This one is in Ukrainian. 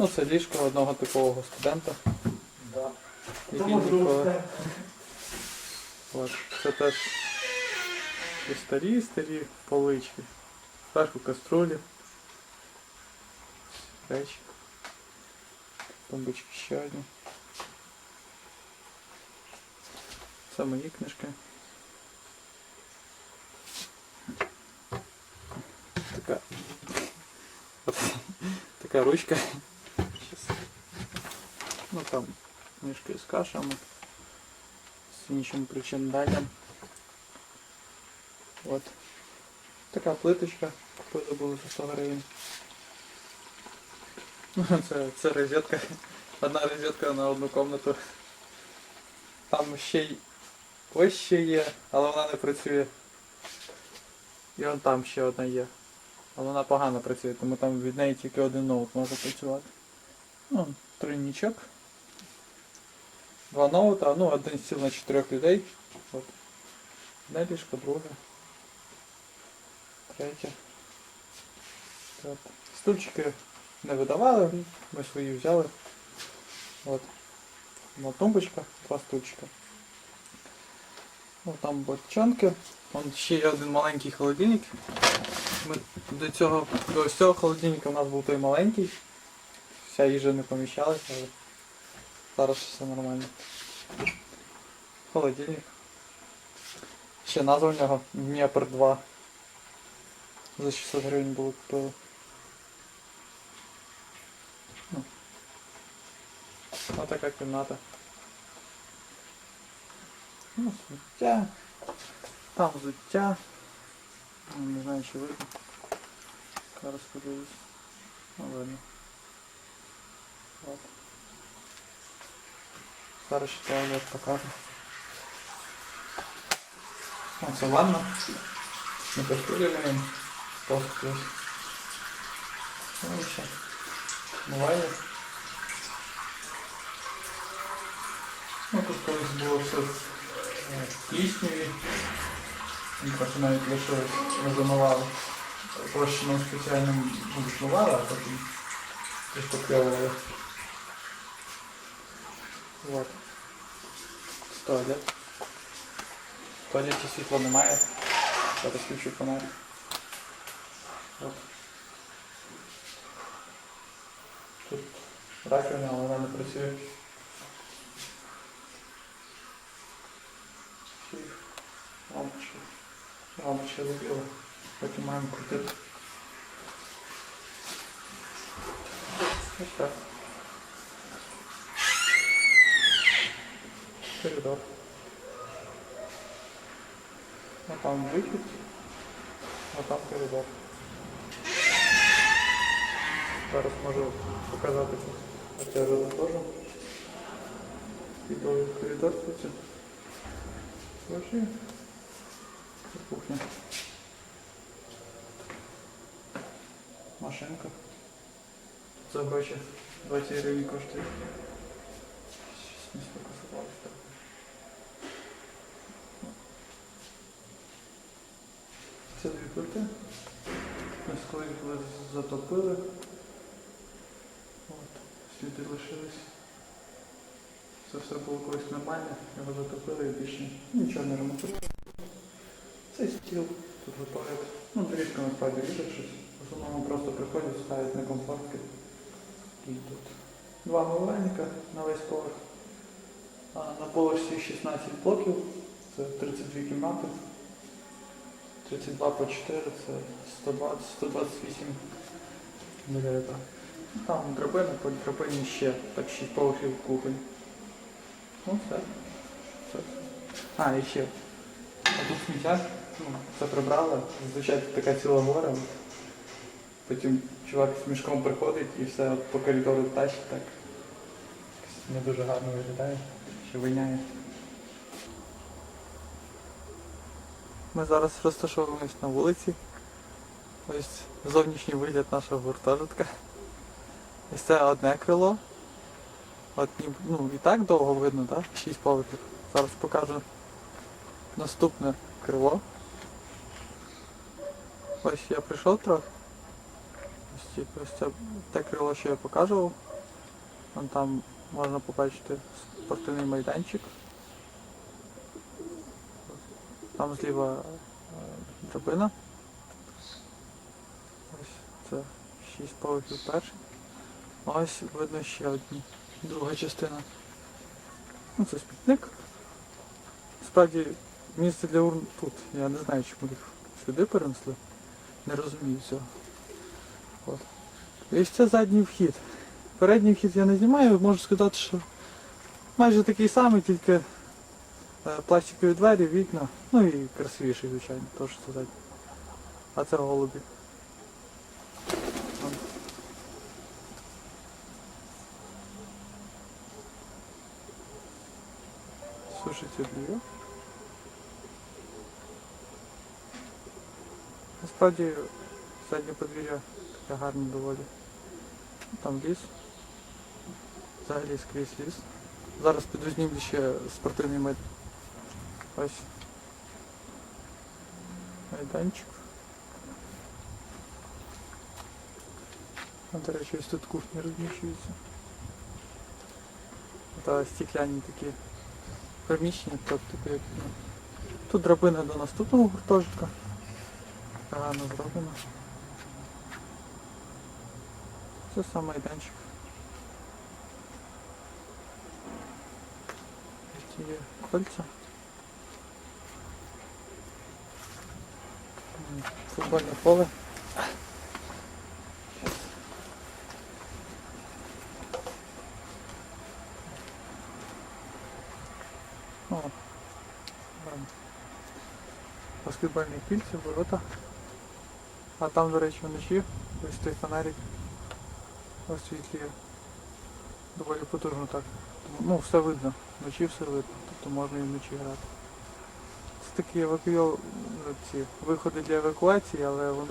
Ну, це ліжко одного типового студента. Да. який ніколи- От. Це теж і старі, старі полички. Зверху каструлі. Речі. Тумбочки ще одні. Це мої книжки. Така. Така ручка. Ну там книжки з кашами. З іншим причиндалям. От. Така плиточка. Купили було за 100 гривень. Це, це розетка. Одна розетка на одну комнату. Там ще й ось ще є, але вона не працює. І вон там ще одна є. Але вона погано працює, тому там від неї тільки один ноут може працювати. Ну, тройнічок. Два ноута, ну один стіл на чотирьох людей. От. Одне ліжко, друге. Третє. От. Стульчики не видавали, ми свої взяли. От. Ну, тумбочка, два стульчика. О, там бочонки. Вон ще є один маленький холодильник. Ми до цього, до цього холодильника у нас був той маленький. Вся їжа не поміщалася, зараз все нормально. Холодильник. Ще назва в нього Дніпр 2. За 600 гривень було купили. Ну. Ось така кімната. Ну, взуття. Там взуття. Ну, Не знаю, чи видно. Зараз подивлюсь. Ну. От. Зараз ще туалет покажу. О, це ванна. Ми кастрюлями поступлюсь. Ну і ще. Буває. Ну тут колись було все е, плісняві. І просто навіть лишилось, ми замивали. Розчином спеціальним ну, змивали, а потім розпокльовували. Вот. Туалет. В туалеті світла немає. Зараз включу фонарик. От. Тут раковина, але вона не працює. Сейф. Лампочка. Лампочка забила. Потім маємо крутити. Ось так. Коридор. А там вихід, а там коридор. Зараз можу показати тут. А це вже заходжу. Піду в коридор тут. Слушай. Тут кухня. Машинка. За гроші 20 гривень коштує. Щось не сфокусувалось так. Плити. Ми коли затопили. От, сліди лишились. Це все було колись нормально, його затопили і більше нічого не ремонтували. Цей стіл тут готують. Ну, трішки насправді різать щось. В основному просто приходять, ставлять на комфортки. І тут два умивальника на весь поверх. А на поверсі 16 блоків, це 32 кімнати. 32 по 4 це 120, 128 міліметрів. Там драбина, по драбині ще так 6 поверхів кухонь. Ну все. все. А, і ще. А тут сміття, ну, це прибрали, зазвичай тут така ціла гора. Потім чувак з мішком приходить і все по коридору тащить так. Не дуже гарно виглядає, ще виняє. Ми зараз розташовуємось на вулиці. Ось зовнішній вигляд нашого гуртожитка. Ось це одне крило. От ну і так довго видно, так? Шість поверхів. Зараз покажу наступне крило. Ось я прийшов трохи. Ось, ось це те крило, що я показував. Вон там можна побачити спортивний майданчик. Там зліва е, драбина. Ось це 6 поверхів перший. А Ось видно ще одні. Друга частина. Ну це смітник. Справді місце для урн тут. Я не знаю, чому їх сюди перенесли. Не розумію цього. От. І це задній вхід. Передній вхід я не знімаю, можу сказати, що майже такий самий, тільки е, пластикові двері, вікна, ну і красивіший, звичайно, теж задній. А це голубі. Вон. Сушиться белье. Насправді заднє подвір'я таке гарне доволі. Там ліс. Взагалі скрізь ліс. Зараз піду ще спортивний мед. Ось. Майданчик. А, до речі, ось тут кухня розміщується. Та стекляні такі приміщення, тобто як, ну, тут драбина до наступного гуртожитка. Така гарно зроблена. Це сам майданчик. Які є кольця. М, Футбольне поле. О, кільця, ворота. А там, до речі, вночі ось той фонарик освітлює доволі потужно так. Ну, все видно, вночі все видно, тобто можна і вночі грати. Такі евакуйо... ці виходи для евакуації, але вони